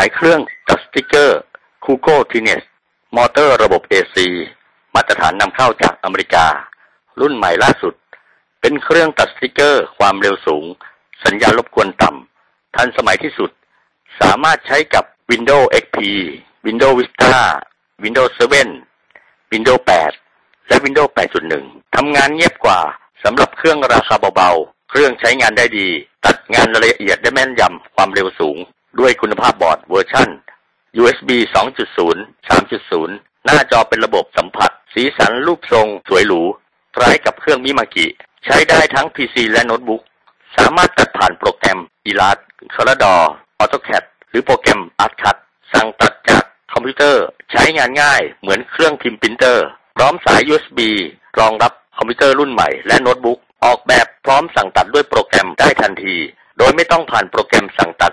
ายเครื่องตัดสติกเกอร์คูโก้ทีเนสมอเตอร์ระบบ AC มาตรฐานนำเข้าจากอเมริกา รุ่นใหม่ล่าสุด เป็นเครื่องตัดสติกเกอร์ ความเร็วสูง สัญญาณรบกวนต่ำทันสมัยที่สุด สามารถใช้กับ Windows XP Windows Vista Windows 7 Windows 8 และ Windows 8.1 ทำงานเงียบกว่าสำหรับเครื่องราคาเบาๆ เครื่องใช้งานได้ดี ตัดงานละเอียดได้แม่นยำความเร็วสูง ด้วยคุณภาพบอร์ดเวอร์ชัน USB 2.0 3.0 หน้าจอเป็นระบบสัมผัส สีสันรูปทรงสวยหรู คล้ายกับเครื่องมิมากิ ใช้ได้ทั้ง PC และโน้ตบุ๊ก สามารถตัดผ่านโปรแกรม Illustrator Corel AutoCAD หรือโปรแกรม ArtCut สั่งตัดจากคอมพิวเตอร์ ใช้งานง่ายเหมือนเครื่องพิมพ์ปรินเตอร์ พร้อมสาย USB รองรับคอมพิวเตอร์รุ่นใหม่และโน้ตบุ๊ก ออกแบบพร้อมสั่งตัดด้วยโปรแกรมได้ทันที โดยไม่ต้องผ่านโปรแกรมสั่งตัด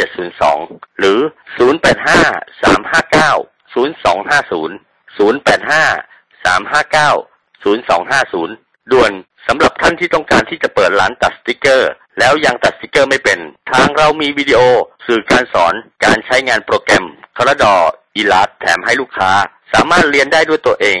982 3702 หรือ 085 359 0250 085 359 0250 ด่วนสำหรับท่านที่ต้องการที่จะเปิดร้านตัดสติกเกอร์ แล้วยังตัดสติกเกอร์ไม่เป็น ทางเรามีวิดีโอ สื่อการสอนการใช้งานโปรแกรมคอร์ดออีลาแถมให้ลูกค้า สามารถเรียนได้ด้วยตัวเอง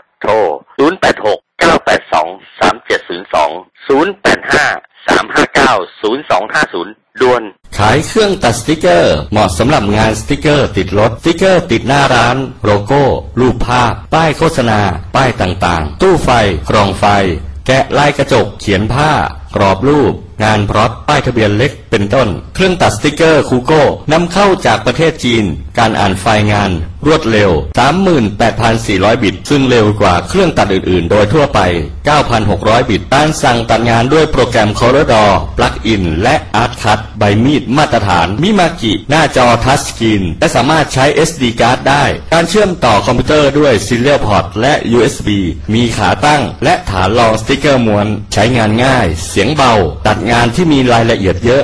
โทร 086 982 3702 085 359 0250ด่วน ขายเครื่องตัดสติกเกอร์ เหมาะสำหรับงานสติกเกอร์ติดรถ สติกเกอร์ติดหน้าร้าน โลโก้ รูปภาพ ป้ายโฆษณา ป้ายต่างๆ ตู้ไฟกล่องไฟ แกะลายกระจก เขียนผ้ากรอบรูป งานพร็อตป้ายทะเบียนเล็ก เป็นต้น เครื่องตัดสติกเกอร์คูโก้นำเข้าจากประเทศจีน การอ่านไฟล์งาน รวดเร็ว 38,400 บิต ซึ่งเร็วกว่าเครื่องตัดอื่น ๆ โดยทั่วไป 9,600 บิตการสั่งตัดงานด้วยโปรแกรม Corridor Plug-in และ ArtCut ใบมีดมาตรฐาน มิมากิ หน้าจอทัชสกรีน และสามารถใช้ SD card ได้ การเชื่อมต่อคอมพิวเตอร์ด้วย Serial Port และ USB มีขาตั้ง และฐานรองสติกเกอร์ม้วน ใช้งานง่าย เสียงเบา ตัดงานที่มีรายละเอียดเยอะ